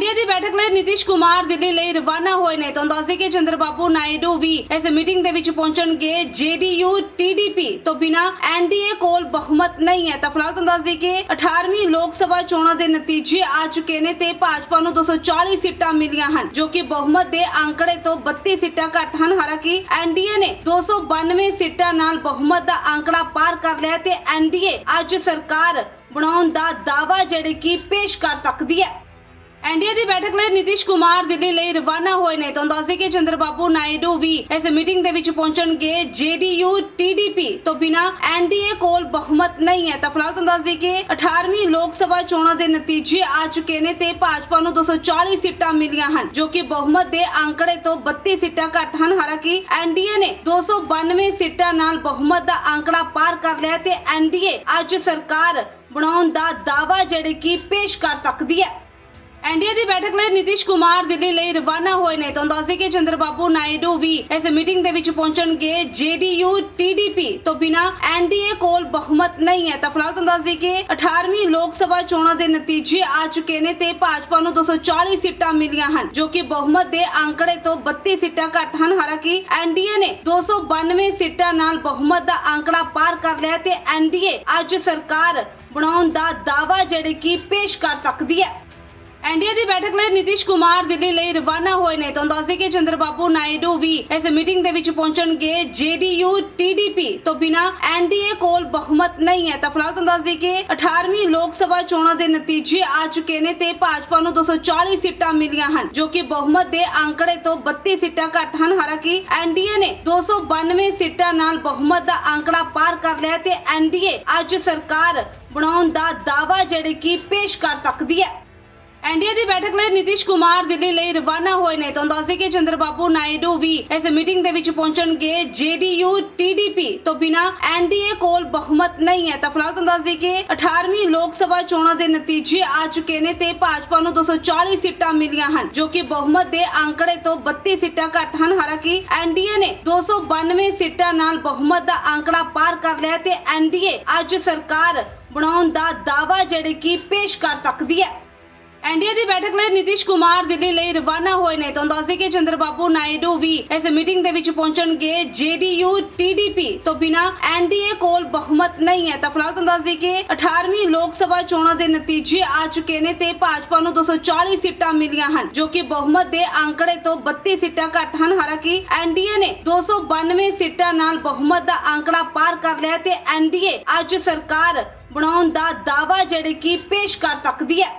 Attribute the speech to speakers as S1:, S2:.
S1: NDA ਦੀ ਬੈਠਕ ਲਈ ਨਿਤਿਸ਼ ਕੁਮਾਰ ਦਿੱਲੀ ਲਈ ਰਵਾਨਾ ਹੋਏ ਨੇ। ਤਾਂ ਦੱਸਦੇ ਕਿ ਚੰਦਰਬਾਬੂ ਨਾਇਡੂ ਵੀ ਇਸ ਮੀਟਿੰਗ ਦੇ ਵਿੱਚ ਪਹੁੰਚਣਗੇ। ਜੇਡੀਯੂ, ਟੀਡੀਪੀ ਤੋਂ ਬਿਨਾ ਐਨਡੀਏ ਕੋਲ ਬਹੁਮਤ ਨਹੀਂ ਹੈ। ਤਾਂ ਫਿਲਹਾਲ ਤੁਹਾਨੂੰ ਦੱਸਦੇ ਕਿ 18ਵੀਂ ਲੋਕ ਸਭਾ ਚੋਣਾਂ ਦੇ ਨਤੀਜੇ ਆ ਚੁੱਕੇ ਨੇ ਤੇ ਭਾਜਪਾ ਨੂੰ 240 ਸੀਟਾਂ ਮਿਲੀਆਂ ਹਨ, ਜੋ ਕਿ ਬਹੁਮਤ ਦੇ ਅੰਕੜੇ ਤੋਂ 32 ਸੀਟਾਂ ਘੱਟ ਹਨ। ਹਾਲਾਂਕਿ ਐਨਡੀਏ ਨੇ 292 ਸੀਟਾਂ ਨਾਲ ਬਹੁਮਤ ਦਾ ਅੰਕੜਾ ਪਾਰ ਕਰ ਲਿਆ ਤੇ ਐਨਡੀਏ ਅੱਜ ਸਰਕਾਰ ਬਣਾਉਣ ਦਾ ਦਾਵਾ ਜਿਹੜੇ ਕਿ ਪੇਸ਼ ਕਰ ਸਕਦੀ ਹੈ। ਐਨਡੀਏ ਦੀ ਬੈਠਕ ਲਈ ਨਿਤਿਸ਼ ਕੁਮਾਰ ਦਿੱਲੀ ਲਈ ਰਵਾਨਾ ਹੋਏ ਨੇ। ਤਾਂ ਦੱਸਦੇ ਕਿ ਚੰਦਰਬਾਬੂ ਨਾਇਡੂ ਵੀ ਇਸ ਮੀਟਿੰਗ ਦੇ ਵਿੱਚ ਪਹੁੰਚਣਗੇ। ਜੇਡੀਯੂ, ਟੀਡੀਪੀ ਤੋਂ ਬਿਨਾ ਐਨਡੀਏ ਕੋਲ ਬਹੁਮਤ ਨਹੀਂ ਹੈ। ਤਾਂ ਫਿਲਹਾਲ ਤੁਹਾਨੂੰ ਦੱਸਦੇ ਕਿ 18ਵੀਂ ਲੋਕ ਸਭਾ ਚੋਣਾਂ ਦੇ ਨਤੀਜੇ ਆ ਚੁੱਕੇ ਨੇ ਤੇ ਭਾਜਪਾ ਨੂੰ 240 ਸੀਟਾਂ ਮਿਲੀਆਂ ਹਨ, ਜੋ ਕਿ ਬਹੁਮਤ ਦੇ ਅੰਕੜੇ ਤੋਂ 32 ਸੀਟਾਂ ਘੱਟ ਹਨ। ਹਾਲਾਂਕਿ ਐਨਡੀਏ ਨੇ 292 ਸੀਟਾਂ ਨਾਲ ਬਹੁਮਤ ਦਾ ਅੰਕੜਾ ਪਾਰ ਕਰ ਲਿਆ ਤੇ ਐਨਡੀਏ ਅੱਜ ਸਰਕਾਰ ਬਣਾਉਣ ਦਾ ਦਾਅਵਾ ਜਿਹੜੇ ਕਿ ਪੇਸ਼ ਕਰ ਸਕਦੀ ਹੈ। ਐਨਡੀਏ ਦੀ ਬੈਠਕ ਲਈ ਨਿਤਿਸ਼ ਕੁਮਾਰ ਦਿੱਲੀ ਲਈ ਰਵਾਨਾ ਹੋਏ ਨੇ। ਤਾਂ ਦੱਸਦੇ ਕਿ ਚੰਦਰਬਾਬੂ ਨਾਇਡੂ ਵੀ ਇਸ ਮੀਟਿੰਗ ਦੇ ਵਿੱਚ ਪਹੁੰਚਣਗੇ। ਜੇਡੀਯੂ ਟੀਡੀਪੀ ਤੋਂ ਬਿਨਾ ਐਨਡੀਏ ਕੋਲ ਬਹੁਮਤ ਨਹੀਂ ਹੈ। ਤਾਂ ਫਿਲਹਾਲ ਤੁਹਾਨੂੰ ਦੱਸਦੇ ਕਿ 18ਵੀਂ ਲੋਕ ਸਭਾ ਚੋਣਾਂ ਦੇ ਨਤੀਜੇ ਆ ਚੁੱਕੇ ਨੇ ਤੇ ਭਾਜਪਾ ਨੂੰ 240 ਸੀਟਾਂ ਮਿਲੀਆਂ ਹਨ, ਜੋ ਕਿ ਬਹੁਮਤ ਦੇ ਅੰਕੜੇ ਤੋਂ 32 ਸੀਟਾਂ ਘੱਟ ਹਨ। ਹਾਲਾਂਕਿ ਐਨਡੀਏ ਨੇ 292 ਸੀਟਾਂ ਨਾਲ ਬਹੁਮਤ ਦਾ ਅੰਕੜਾ ਪਾਰ ਕਰ ਲਿਆ ਤੇ ਐਨਡੀਏ ਅੱਜ ਸਰਕਾਰ ਬਣਾਉਣ ਦਾ ਦਾਅਵਾ ਜਿਹੜੇ ਕਿ ਪੇਸ਼ ਕਰ ਸਕਦੀ ਹੈ। ਐਨਡੀਏ ਦੀ ਬੈਠਕ ਲਈ ਨਿਤਿਸ਼ ਕੁਮਾਰ ਦਿੱਲੀ ਲਈ ਰਵਾਨਾ ਹੋਏ ਨੇ। ਤਾਂ ਦੱਸਦੇ ਕਿ ਚੰਦਰਬਾਬੂ ਨਾਇਡੂ ਵੀ ਇਸ ਮੀਟਿੰਗ ਦੇ ਵਿੱਚ ਪਹੁੰਚਣਗੇ। ਜੇਡੀਯੂ ਟੀਡੀਪੀ ਤੋਂ ਬਿਨਾ ਐਨਡੀਏ ਕੋਲ ਬਹੁਮਤ ਨਹੀਂ ਹੈ। ਤਾਂ ਫਿਲਹਾਲ ਤੁਹਾਨੂੰ ਦੱਸਦੇ ਕਿ 18ਵੀਂ ਲੋਕ ਸਭਾ ਚੋਣਾਂ ਦੇ ਨਤੀਜੇ ਆ ਚੁੱਕੇ ਨੇ ਤੇ ਭਾਜਪਾ ਨੂੰ 240 ਸੀਟਾਂ ਮਿਲੀਆਂ ਹਨ, ਜੋ ਕਿ ਬਹੁਮਤ ਦੇ ਅੰਕੜੇ ਤੋਂ 32 ਸੀਟਾਂ ਘੱਟ ਹਨ। ਹਾਲਾਂਕਿ ਐਨਡੀਏ ਨੇ 292 ਸੀਟਾਂ ਨਾਲ ਬਹੁਮਤ ਦਾ ਅੰਕੜਾ ਪਾਰ ਕਰ ਲਿਆ ਤੇ ਐਨਡੀਏ ਅੱਜ ਸਰਕਾਰ ਬਣਾਉਣ ਦਾ ਦਾਵਾ ਜਿਹੜੀ ਕਿ ਪੇਸ਼ ਕਰ ਸਕਦੀ ਹੈ। ਐਨਡੀਏ ਦੀ ਬੈਠਕ ਲਈ ਨਿਤਿਸ਼ ਕੁਮਾਰ ਦਿੱਲੀ ਲਈ ਰਵਾਨਾ ਹੋਏ ਨੇ। ਤਾਂ ਦੱਸਦੇ ਕਿ ਚੰਦਰਬਾਬੂ ਨਾਇਡੂ ਵੀ ਇਸ ਮੀਟਿੰਗ ਦੇ ਵਿੱਚ ਪਹੁੰਚਣਗੇ। ਜੇਡੀਯੂ, ਟੀਡੀਪੀ ਤੋਂ ਬਿਨਾ ਐਨਡੀਏ ਕੋਲ ਬਹੁਮਤ ਨਹੀਂ ਹੈ। ਤਾਂ ਫਿਲਹਾਲ ਤੁਹਾਨੂੰ ਦੱਸਦੇ ਕਿ 18ਵੀਂ ਲੋਕ ਸਭਾ ਚੋਣਾਂ ਦੇ ਨਤੀਜੇ ਆ ਚੁੱਕੇ ਨੇ ਤੇ ਭਾਜਪਾ ਨੂੰ 240 ਸੀਟਾਂ ਮਿਲੀਆਂ ਹਨ, ਜੋ ਕਿ ਬਹੁਮਤ ਦੇ ਅੰਕੜੇ ਤੋਂ 32 ਸੀਟਾਂ ਘੱਟ ਹਨ। ਹਾਲਾਂਕਿ ਐਨਡੀਏ ਨੇ 292 ਨੇ ਤਾਂ ਦੱਸਦੇ ਕਿ 18ਵੀਂ ਲੋਕ ਸਭਾ ਚੋਣਾਂ ਦੇ ਨਤੀਜੇ ਆ ਚੁੱਕੇ ਨੇ ਤੇ ਭਾਜਪਾ ਨੂੰ 240 ਸੀਟਾਂ ਮਿਲੀਆਂ ਹਨ ਜੋ ਕਿ ਬਹੁਮਤ ਦੇ ਅੰਕੜੇ ਤੋਂ 32 ਸੀਟਾਂ ਘੱਟ ਹਨ ਹਾਲਾਂਕਿ ਐਨਡੀਏ ਨੇ 292 ਸੀਟਾਂ ਨਾਲ ਬਹੁਮਤ ਦਾ ਅੰਕੜਾ ਪਾਰ ਕਰ ਲਿਆ ਤੇ ਐਨਡੀਏ ਅੱਜ ਸਰਕਾਰ ਬਣਾਉਣ ਦਾ ਦਾਅਵਾ ਜਿਹੜੇ ਕਿ ਪੇਸ਼ ਕਰ ਸਕਦੀ ਹੈ। ਐਨਡੀਏ ਦੀ ਬੈਠਕ ਲਈ ਨਿਤਿਸ਼ ਕੁਮਾਰ ਦਿੱਲੀ ਲਈ ਰਵਾਨਾ ਹੋਏ ਨੇ। ਤਾਂ ਦੱਸਦੇ ਕਿ ਚੰਦਰਬਾਬੂ ਨਾਇਡੂ ਵੀ ਇਸ ਮੀਟਿੰਗ ਦੇ ਵਿੱਚ ਪਹੁੰਚਣਗੇ। ਜੇਡੀਯੂ ਟੀਡੀਪੀ ਤੋਂ ਬਿਨਾ ਐਨਡੀਏ ਕੋਲ ਬਹੁਮਤ ਨਹੀਂ ਹੈ। ਤਾਂ ਫਿਲਹਾਲ ਤੁਹਾਨੂੰ ਦੱਸਦੇ ਕਿ 18ਵੀਂ ਲੋਕ ਸਭਾ ਚੋਣਾਂ ਦੇ ਨਤੀਜੇ ਆ ਚੁੱਕੇ ਨੇ ਤੇ ਭਾਜਪਾ ਨੂੰ 240 ਸੀਟਾਂ ਮਿਲੀਆਂ ਹਨ, ਜੋ ਕਿ ਬਹੁਮਤ ਦੇ ਅੰਕੜੇ ਤੋਂ 32 ਸੀਟਾਂ ਘੱਟ ਹਨ। ਹਾਲਾਂਕਿ ਐਨਡੀਏ ਨੇ 292 ਸੀਟਾਂ ਨਾਲ ਬਹੁਮਤ ਦਾ ਅੰਕੜਾ ਪਾਰ ਕਰ ਲਿਆ ਤੇ ਐਨਡੀਏ ਅੱਜ ਸਰਕਾਰ ਬਣਾਉਣ ਦਾ ਦਾਵਾ ਜਿਹੜੇ ਕਿ ਪੇਸ਼ ਕਰ ਸਕਦੀ ਹੈ।